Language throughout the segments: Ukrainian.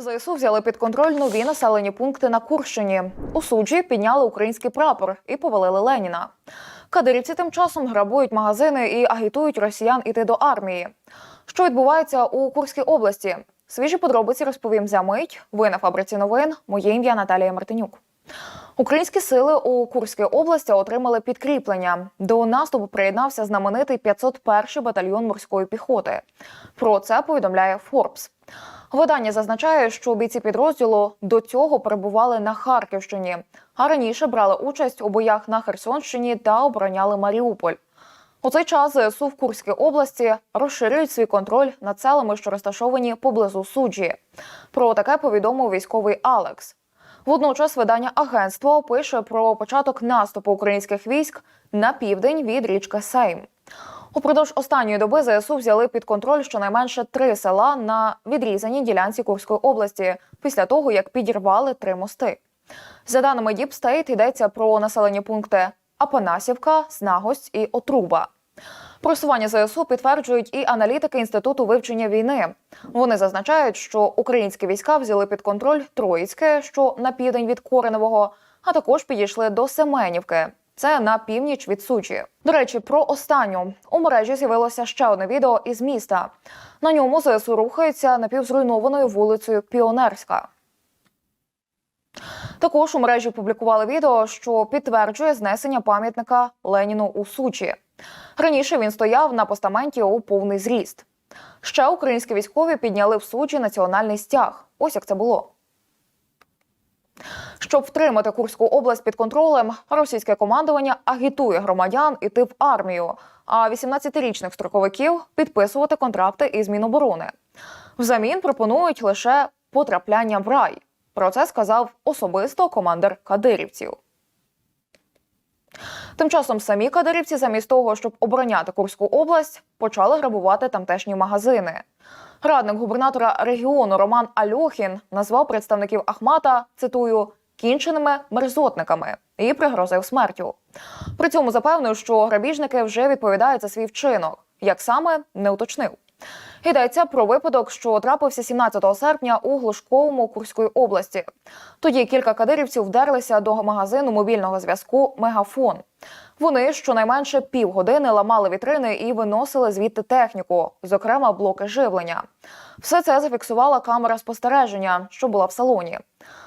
ЗСУ взяли під контроль нові населені пункти на Курщині. У суджі підняли український прапор і повалили Леніна. Кадирівці тим часом грабують магазини і агітують росіян іти до армії. Що відбувається у Курській області? Свіжі подробиці розповім за мить. Ви на фабриці новин. Моє ім'я Наталія Мартинюк. Українські сили у Курській області отримали підкріплення. До наступу приєднався знаменитий 501 батальйон морської піхоти. Про це повідомляє Форбс. Видання зазначає, що бійці підрозділу до цього перебували на Харківщині, а раніше брали участь у боях на Херсонщині та обороняли Маріуполь. У цей час ЗСУ в Курській області розширюють свій контроль над селами, що розташовані поблизу суджі. Про таке повідомив військовий Алекс. Водночас видання агентство пише про початок наступу українських військ на південь від річки Сейм. Упродовж останньої доби ЗСУ взяли під контроль щонайменше три села на відрізаній ділянці Курської області після того, як підірвали три мости. За даними State, йдеться про населені пункти Апанасівка, Знагость і Отруба. Просування ЗСУ підтверджують і аналітики Інституту вивчення війни. Вони зазначають, що українські війська взяли під контроль Троїцьке, що на південь від Кореневого, а також підійшли до Семенівки. Це на північ від Сучі. До речі, про останню у мережі з'явилося ще одне відео із міста. На ньому ЗСУ рухається напівзруйнованою вулицею Піонерська. Також у мережі публікували відео, що підтверджує знесення пам'ятника Леніну у Сучі. Раніше він стояв на постаменті у повний зріст. Ще українські військові підняли в Сучі національний стяг. Ось як це було. Щоб втримати Курську область під контролем, російське командування агітує громадян іти в армію, а 18-річних строковиків підписувати контракти із Міноборони. Взамін пропонують лише потрапляння в рай. Про це сказав особисто командир кадирівців. Тим часом самі кадирівці, замість того, щоб обороняти Курську область, почали грабувати тамтешні магазини. Радник губернатора регіону Роман Альохін назвав представників Ахмата цитую кінченими мерзотниками і пригрозив смертю. При цьому запевнив, що грабіжники вже відповідають за свій вчинок, як саме не уточнив. Йдеться про випадок, що трапився 17 серпня у Глушковому Курської області. Тоді кілька кадирівців вдерлися до магазину мобільного зв'язку Мегафон. Вони щонайменше півгодини ламали вітрини і виносили звідти техніку, зокрема блоки живлення. Все це зафіксувала камера спостереження, що була в салоні.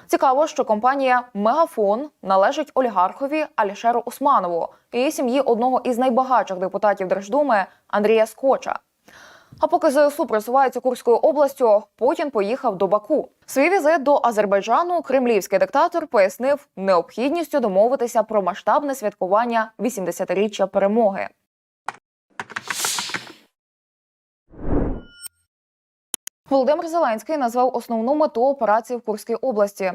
Цікаво, що компанія Мегафон належить олігархові Алішеру Усманову і сім'ї одного із найбагатших депутатів Держдуми Андрія Скоча. А поки ЗСУ просувається Курською областю, Путін поїхав до Баку. Свій візит до Азербайджану кремлівський диктатор пояснив необхідністю домовитися про масштабне святкування 80-річчя перемоги. Володимир Зеленський назвав основну мету операції в Курській області.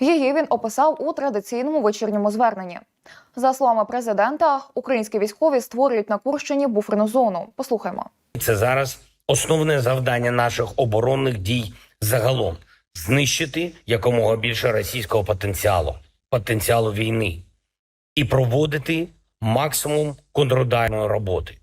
Її він описав у традиційному вечірньому зверненні. За словами президента, українські військові створюють на Курщині буферну зону. Послухаймо. Це зараз основне завдання наших оборонних дій загалом знищити якомога більше російського потенціалу, потенціалу війни і проводити максимум контрударної роботи.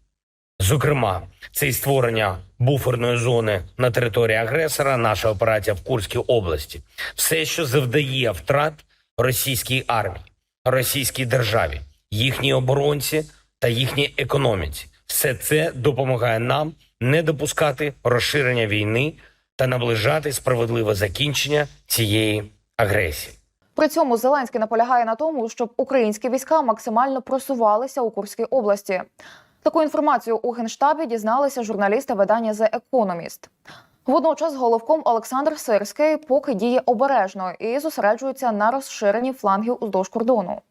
Зокрема, це і створення буферної зони на території агресора, наша операція в Курській області, все, що завдає втрат російській армії, російській державі, їхній оборонці та їхній економіці. Все це допомагає нам не допускати розширення війни та наближати справедливе закінчення цієї агресії. При цьому Зеленський наполягає на тому, щоб українські війська максимально просувалися у Курській області. Таку інформацію у генштабі дізналися журналісти видання The Economist. Водночас головком Олександр Сирський поки діє обережно і зосереджується на розширенні флангів уздовж кордону.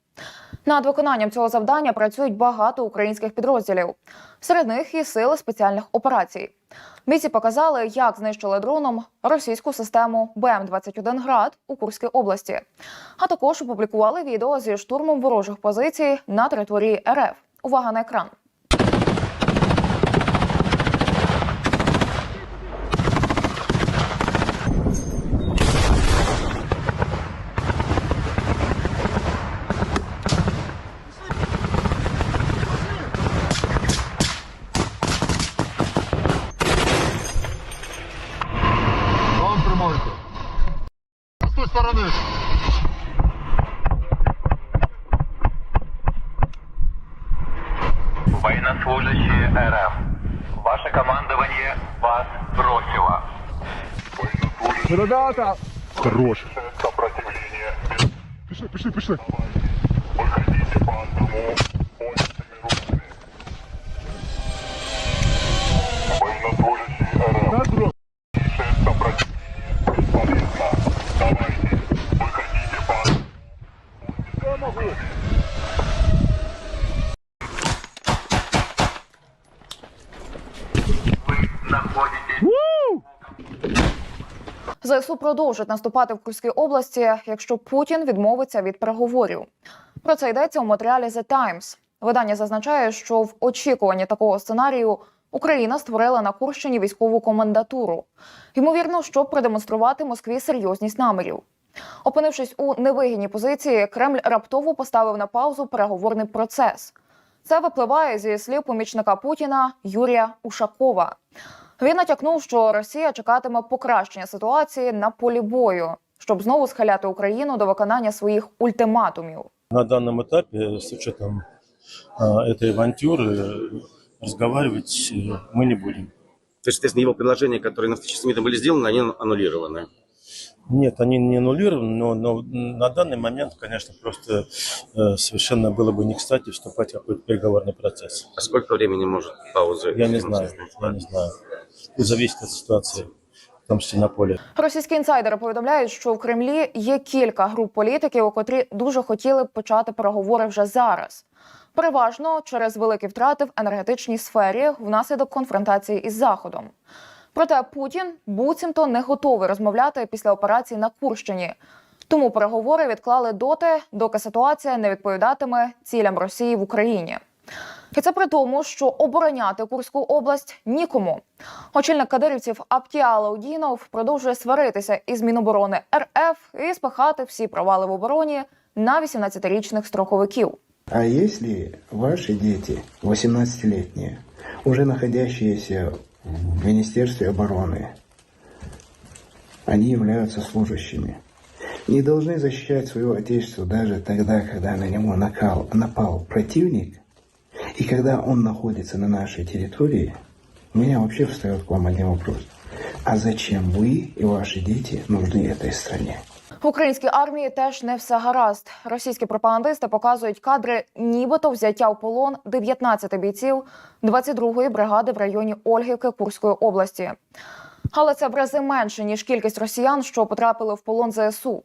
Над виконанням цього завдання працюють багато українських підрозділів. Серед них і сили спеціальних операцій. Бійці показали, як знищили дроном російську систему БМ-21 град у Курській області. А також опублікували відео зі штурмом ворожих позицій на території РФ. Увага на екран. стороны. Военнослужащие РФ. Ваше командование вас бросило. Ребята! Хорош. Сопротивление. Пішли, пішли, пішли. Выходите по одному ЗСУ продовжать наступати в Курській області, якщо Путін відмовиться від переговорів. Про це йдеться у матеріалі The Times. Видання зазначає, що в очікуванні такого сценарію Україна створила на Курщині військову комендатуру. Ймовірно, щоб продемонструвати Москві серйозність намірів. Опинившись у невигідній позиції, Кремль раптово поставив на паузу переговорний процес. Це випливає зі слів помічника Путіна Юрія Ушакова. Він натякнув, що Росія чекатиме покращення ситуації на полі бою, щоб знову схиляти Україну до виконання своїх ультиматумів. На данном этапе, с учетом а, этой авантюры, э, разговаривать э, мы не будем. То есть, соответственно, его предложения, которые на встрече с МИДом были сделаны, они аннулированы. Нет, они не аннулированы, но, но на данный момент, конечно, просто э, совершенно было бы не кстати вступать в какой-то переговорный процесс. А сколько времени может пауза? Я не знаю, я не знаю. Тут зависит от ситуации, в том числе на поле. Російські інсайдери повідомляють, що в Кремлі є кілька груп політиків, котрі дуже хотіли б почати переговори вже зараз. Переважно через великі втрати в енергетичній сфері внаслідок конфронтації із Заходом. Проте Путін буцімто не готовий розмовляти після операції на Курщині. Тому переговори відклали доти, доки ситуація не відповідатиме цілям Росії в Україні. І це при тому, що обороняти Курську область нікому. Очільник кадирівців Аптіал Аудінов продовжує сваритися із Міноборони РФ і спихати всі провали в обороні на 18-річних строковиків. А если ваши дети, 18-летние, уже находящиеся в Министерстве обороны, они являются служащими, не должны защищать свое отечество даже тогда, когда на него накал, напал противник, и когда он находится на нашей территории, у меня вообще встает к вам один вопрос. А зачем вы и ваши дети нужны этой стране? В українській армії теж не все гаразд. Російські пропагандисти показують кадри, нібито взяття в полон 19 бійців 22-ї бригади в районі Ольгівки Курської області. Але це в рази менше ніж кількість росіян, що потрапили в полон ЗСУ.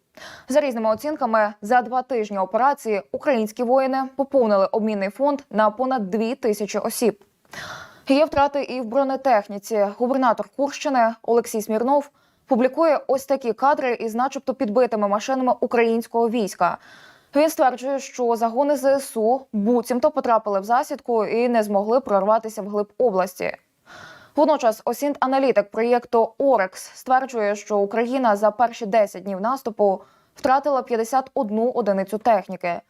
За різними оцінками, за два тижні операції українські воїни поповнили обмінний фонд на понад дві тисячі осіб. Є втрати і в бронетехніці. Губернатор Курщини Олексій Смірнов публікує ось такі кадри із, начебто, підбитими машинами українського війська. Він стверджує, що загони ЗСУ буцімто потрапили в засідку і не змогли прорватися вглиб області. Водночас, осінт аналітик проєкту Орекс стверджує, що Україна за перші 10 днів наступу втратила 51 одиницю техніки.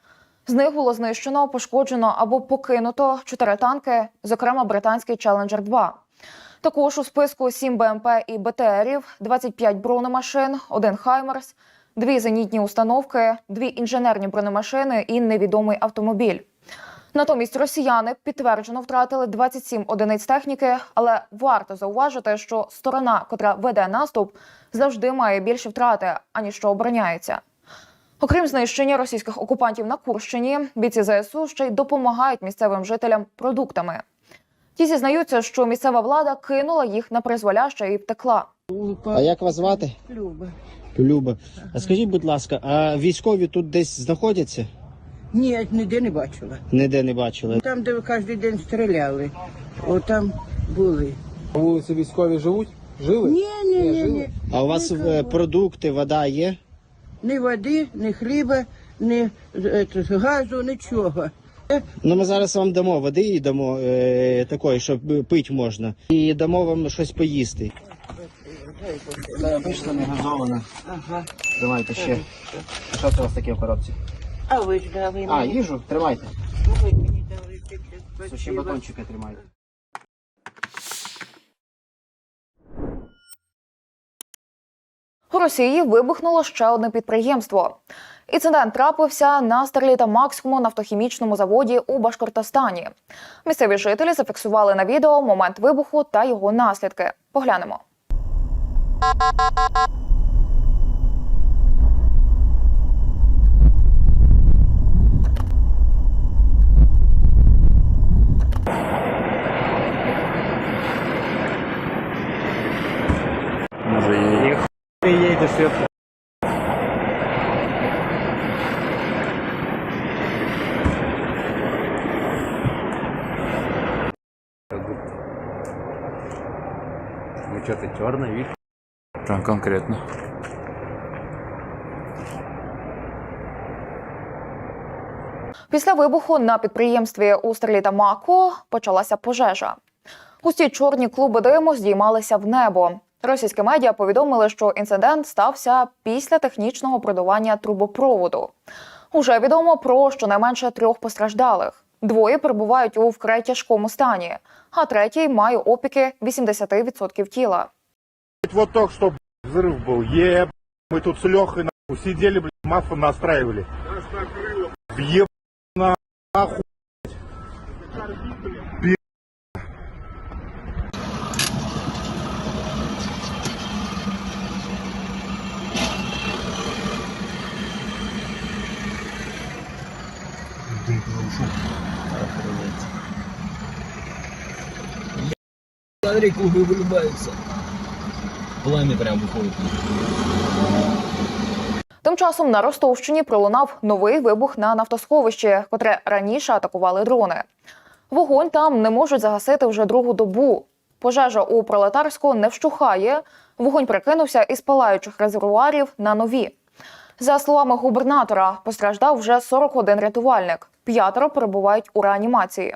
З них було знищено, пошкоджено або покинуто 4 танки, зокрема британський Челенджер 2 Також у списку 7 БМП і БТРів, 25 бронемашин, 1 Хаймерс, 2 зенітні установки, 2 інженерні бронемашини і невідомий автомобіль. Натомість росіяни підтверджено втратили 27 одиниць техніки, але варто зауважити, що сторона, котра веде наступ, завжди має більші втрати, аніж що обороняється. Окрім знищення російських окупантів на Курщині, бійці ЗСУ ще й допомагають місцевим жителям продуктами. Ті зізнаються, що місцева влада кинула їх на призволяще і втекла. А як вас звати? Люба. Люба. А скажіть, будь ласка, а військові тут десь знаходяться? Ні, ніде не бачила. Ніде не бачили. Там, де кожен день стріляли, отам були. Вулиці військові живуть? Жили? Ні, ні, ні, ні. А у вас е, продукти, вода є? Ні води, ні хліба, ні е, газу, нічого. Ну ми зараз вам дамо води і дамо е, такої, щоб е, пити можна. І дамо вам щось поїсти. Це не газована. Ага. Давайте ще. Що це у вас таке в коробці? А ви ж дали А, їжу? Тримайте. Ви мені дали таке. Суші батончики тримайте. У Росії вибухнуло ще одне підприємство. Інцидент трапився на Старлітамакському нафтохімічному заводі у Башкортостані. Місцеві жителі зафіксували на відео момент вибуху та його наслідки. Поглянемо. Конкретно. Після вибуху на підприємстві у Старлітамаку почалася пожежа. Густі чорні клуби диму здіймалися в небо. Російські медіа повідомили, що інцидент стався після технічного продування трубопроводу. Уже відомо про щонайменше трьох постраждалих. Двоє перебувають у вкрай тяжкому стані, а третій має опіки 80% тіла. Вот только что взрыв был. Еб, мы тут с Лехой нахуй сидели, блядь, масло настраивали. Еб, нахуй. Пи- Смотри, клубы вылюбаются. Пламя прям выходит. Тим часом на Ростовщині пролунав новий вибух на нафтосховищі, котре раніше атакували дрони. Вогонь там не можуть загасити вже другу добу. Пожежа у пролетарську не вщухає. Вогонь прикинувся із палаючих резервуарів на нові. За словами губернатора, постраждав вже 41 рятувальник. П'ятеро перебувають у реанімації.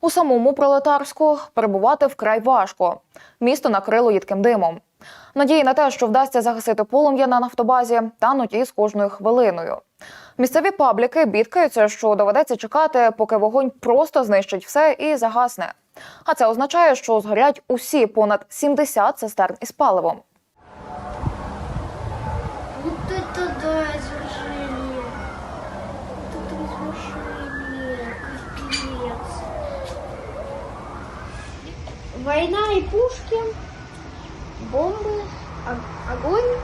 У самому пролетарську перебувати вкрай важко. Місто накрило їдким димом. Надії на те, що вдасться загасити полум'я на нафтобазі, тануть із кожною хвилиною. Місцеві пабліки бідкаються, що доведеться чекати, поки вогонь просто знищить все і загасне. А це означає, що згорять усі понад 70 цистерн із паливом. Вот это да, извержение. Вот это извержение. Капец. Война и пушки, бомбы, огонь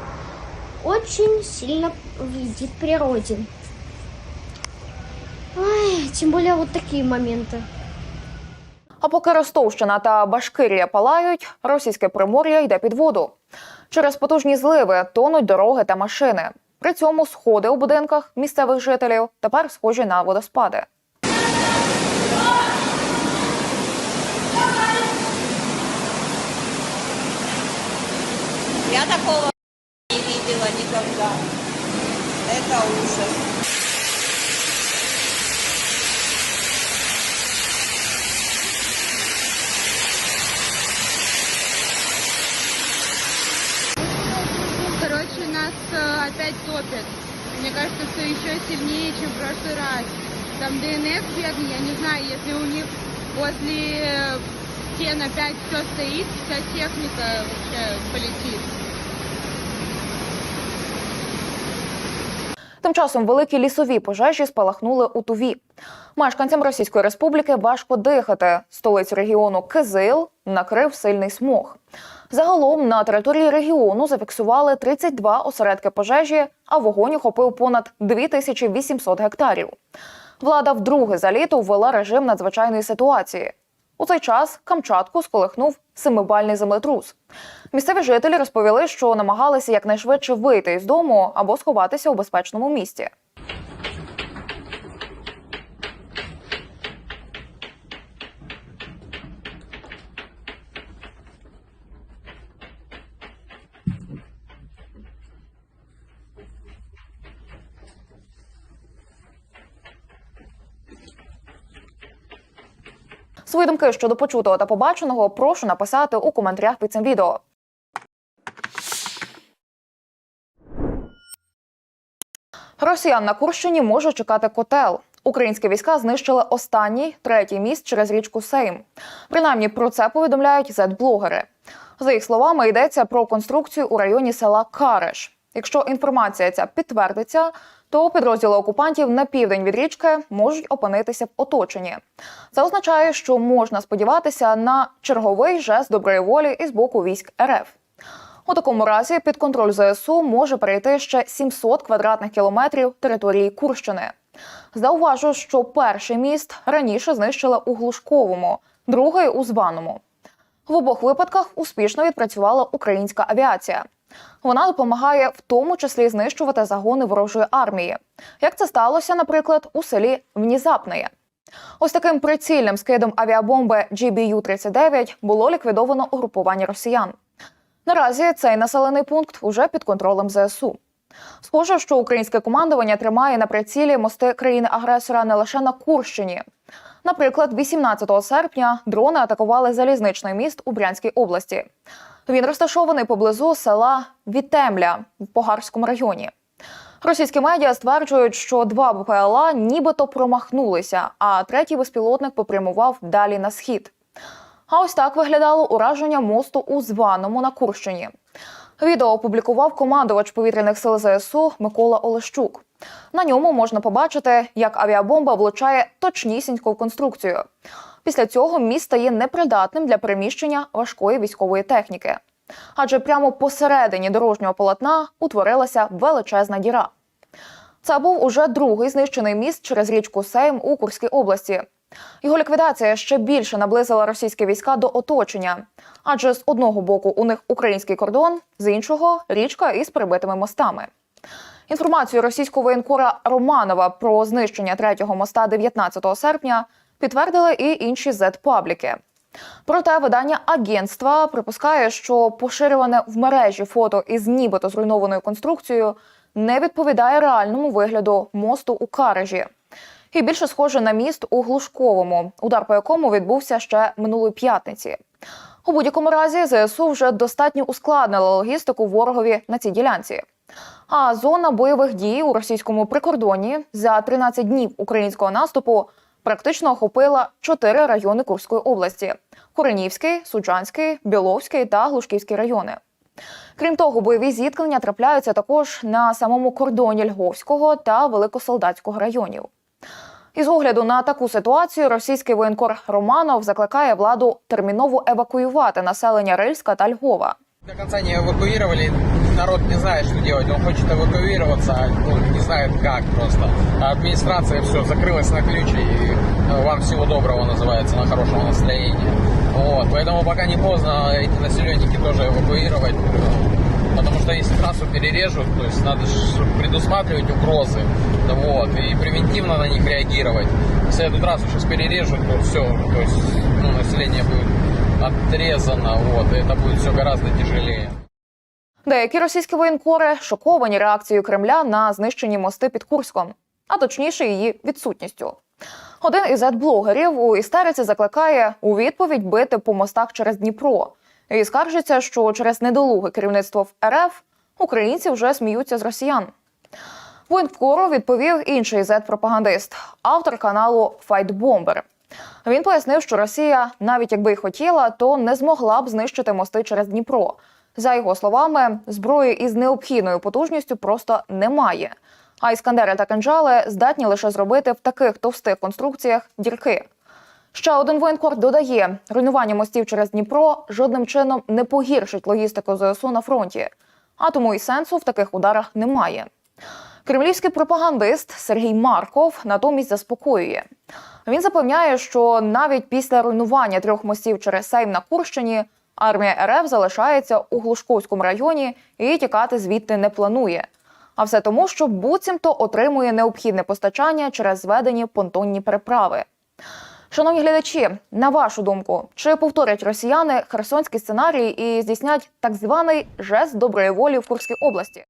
очень сильно вредит природе. Ой, тем более вот такие моменты. А поки Ростовщина та Башкирія палають, російське примор'я йде під воду. Через потужні зливи тонуть дороги та машини. При цьому сходи у будинках місцевих жителів тепер схожі на водоспади. Такого не видела никогда. Это ужас. Короче, нас э, опять топят. Мне кажется, что еще сильнее, чем в прошлый раз. Там ДНФ бедный, я не знаю, если у них возле э, стен опять все стоит, вся техника вообще полетит. Тим часом великі лісові пожежі спалахнули у Туві. Мешканцям Російської Республіки важко дихати. Столицю регіону Кизил накрив сильний смог. Загалом на території регіону зафіксували 32 осередки пожежі, а вогонь охопив понад 2800 гектарів. Влада вдруге за літо ввела режим надзвичайної ситуації. У цей час Камчатку сколихнув семибальний землетрус. Місцеві жителі розповіли, що намагалися якнайшвидше вийти із дому або сховатися у безпечному місці. Свої думки щодо почутого та побаченого прошу написати у коментарях під цим відео. Росіян на Курщині може чекати котел. Українські війська знищили останній третій міст через річку Сейм. Принаймні про це повідомляють зет-блогери. За їх словами, йдеться про конструкцію у районі села Кареш. Якщо інформація ця підтвердиться, то підрозділи окупантів на південь від річки можуть опинитися в оточенні. Це означає, що можна сподіватися на черговий жест доброї волі із боку військ РФ. У такому разі під контроль ЗСУ може перейти ще 700 квадратних кілометрів території Курщини. Зауважу, що перший міст раніше знищили у Глушковому, другий у Званому. В обох випадках успішно відпрацювала українська авіація. Вона допомагає в тому числі знищувати загони ворожої армії. Як це сталося, наприклад, у селі Внізапне. Ось таким прицільним скидом авіабомби GBU-39 було ліквідовано угрупування росіян. Наразі цей населений пункт уже під контролем ЗСУ. Схоже, що українське командування тримає на прицілі мости країни-агресора не лише на Курщині. Наприклад, 18 серпня дрони атакували залізничний міст у Брянській області. Він розташований поблизу села Вітемля в Погарському районі. Російські медіа стверджують, що два БПЛА нібито промахнулися, а третій безпілотник попрямував далі на схід. А ось так виглядало ураження мосту у Званому на Курщині. Відео опублікував командувач повітряних сил ЗСУ Микола Олещук. На ньому можна побачити, як авіабомба влучає точнісінько в конструкцію. Після цього міст стає непридатним для переміщення важкої військової техніки. Адже прямо посередині дорожнього полотна утворилася величезна діра. Це був уже другий знищений міст через річку Сейм у Курській області. Його ліквідація ще більше наблизила російські війська до оточення, адже з одного боку у них український кордон, з іншого річка із перебитими мостами. Інформацію російського воєнкора Романова про знищення третього моста 19 серпня підтвердили і інші зет-пабліки. Проте видання агентства припускає, що поширюване в мережі фото із нібито зруйнованою конструкцією не відповідає реальному вигляду мосту у Карежі. І більше схоже на міст у Глушковому, удар по якому відбувся ще минулої п'ятниці. У будь-якому разі ЗСУ вже достатньо ускладнила логістику ворогові на цій ділянці. А зона бойових дій у російському прикордоні за 13 днів українського наступу практично охопила чотири райони Курської області: Куренівський, Суджанський, Біловський та Глушківський райони. Крім того, бойові зіткнення трапляються також на самому кордоні Львовського та Великосолдатського районів. Із огляду на таку ситуацію російський воєнкор Романов закликає владу терміново евакуювати населення Рильська та Львова. До конца не эвакуировали, народ не знает, что делать. Он хочет эвакуироваться, а, ну, не знает как просто. А администрация все закрылась на ключ и ну, вам всего доброго называется, на хорошего настроения. Вот, поэтому пока не поздно эти населенники тоже эвакуировать. э, Потому что если трассу перережут, то есть надо предусматривать угрозы, вот, и превентивно на них реагировать. Если эту трассу сейчас перережут, то все, то есть ну, население будет отрезано, вот, и это будет все гораздо тяжелее. Деякі російські воєнкори шоковані реакцією Кремля на знищені мости під Курском, а точніше її відсутністю. Один із блогерів у істериці закликає у відповідь бити по мостах через Дніпро і скаржиться, що через недолуге керівництво в РФ українці вже сміються з росіян. Воєнкору відповів інший зет-пропагандист, автор каналу Файтбомбер. Він пояснив, що Росія, навіть якби й хотіла, то не змогла б знищити мости через Дніпро. За його словами, зброї із необхідною потужністю просто немає. А іскандери та кинджали здатні лише зробити в таких товстих конструкціях дірки. Ще один воєнкор додає: руйнування мостів через Дніпро жодним чином не погіршить логістику ЗСУ на фронті, а тому і сенсу в таких ударах немає. Кремлівський пропагандист Сергій Марков натомість заспокоює. Він запевняє, що навіть після руйнування трьох мостів через Сейм на Курщині армія РФ залишається у Глушковському районі і тікати звідти не планує. А все тому, що буцімто отримує необхідне постачання через зведені понтонні переправи. Шановні глядачі, на вашу думку, чи повторять росіяни херсонський сценарій і здійснять так званий жест доброї волі в Курській області?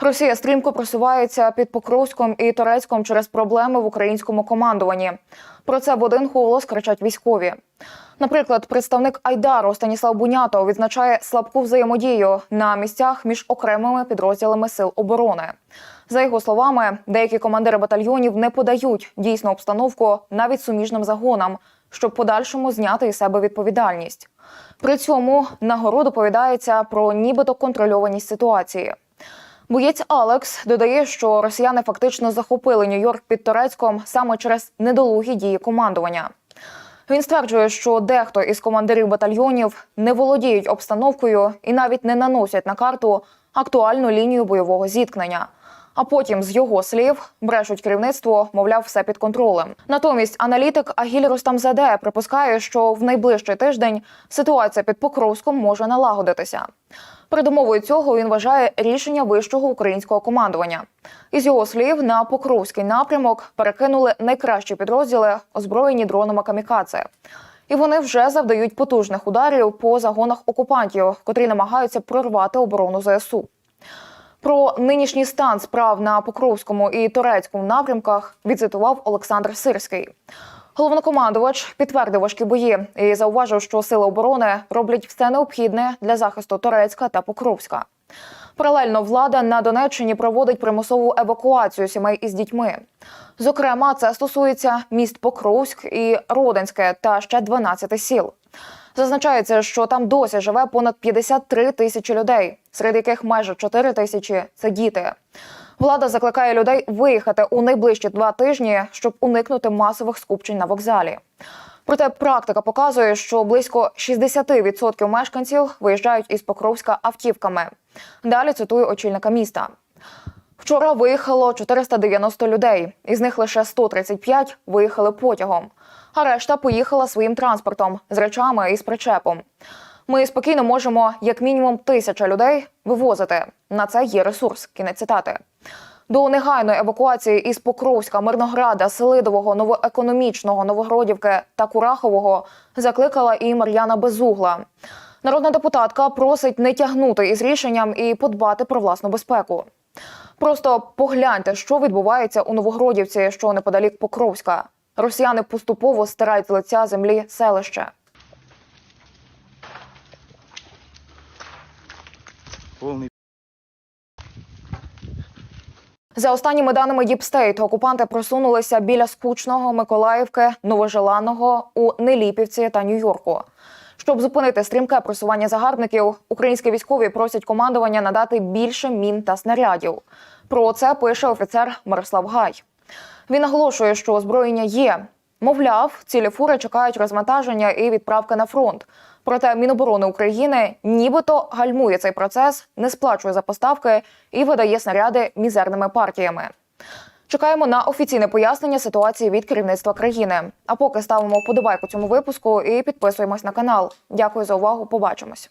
Росія стрімко просувається під Покровськом і Торецьком через проблеми в українському командуванні. Про це в один голос кричать військові. Наприклад, представник Айдару Станіслав Бунято відзначає слабку взаємодію на місцях між окремими підрозділами сил оборони. За його словами, деякі командири батальйонів не подають дійсну обстановку навіть суміжним загонам, щоб подальшому зняти із себе відповідальність. При цьому нагору доповідається про нібито контрольованість ситуації. Боєць Алекс додає, що росіяни фактично захопили Нью-Йорк під Торецьком саме через недолугі дії командування. Він стверджує, що дехто із командирів батальйонів не володіють обстановкою і навіть не наносять на карту актуальну лінію бойового зіткнення. А потім, з його слів, брешуть керівництво, мовляв, все під контролем. Натомість аналітик Агіль Рустамзаде припускає, що в найближчий тиждень ситуація під Покровськом може налагодитися. Передумовою цього він вважає рішення вищого українського командування. Із його слів, на Покровський напрямок перекинули найкращі підрозділи, озброєні дронами камікадзе. І вони вже завдають потужних ударів по загонах окупантів, котрі намагаються прорвати оборону ЗСУ. Про нинішній стан справ на Покровському і Турецькому напрямках відцитував Олександр Сирський. Головнокомандувач підтвердив важкі бої і зауважив, що сили оборони роблять все необхідне для захисту Турецька та Покровська. Паралельно влада на Донеччині проводить примусову евакуацію сімей із дітьми. Зокрема, це стосується міст Покровськ і Родинське та ще 12 сіл. Зазначається, що там досі живе понад 53 тисячі людей, серед яких майже 4 тисячі це діти. Влада закликає людей виїхати у найближчі два тижні, щоб уникнути масових скупчень на вокзалі. Проте практика показує, що близько 60% мешканців виїжджають із Покровська автівками. Далі цитую очільника міста. Вчора виїхало 490 людей, із них лише 135 виїхали потягом, а решта поїхала своїм транспортом з речами і з причепом. Ми спокійно можемо як мінімум тисяча людей вивозити. На це є ресурс. Кінець цитати. До негайної евакуації із Покровська, Мирнограда, Селидового, Новоекономічного, Новогродівки та Курахового закликала і Мар'яна Безугла. Народна депутатка просить не тягнути із рішенням і подбати про власну безпеку. Просто погляньте, що відбувається у Новогродівці, що неподалік Покровська. Росіяни поступово стирають з лиця землі селище. Повний За останніми даними Діпстейт, окупанти просунулися біля скучного Миколаївки, Новожеланого у Неліпівці та Нью-Йорку. Щоб зупинити стрімке просування загарбників, українські військові просять командування надати більше мін та снарядів. Про це пише офіцер Мирослав Гай. Він наголошує, що озброєння є. Мовляв, цілі фури чекають розвантаження і відправки на фронт. Проте Міноборони України нібито гальмує цей процес, не сплачує за поставки і видає снаряди мізерними партіями. Чекаємо на офіційне пояснення ситуації від керівництва країни. А поки ставимо вподобайку цьому випуску і підписуємось на канал. Дякую за увагу. Побачимось.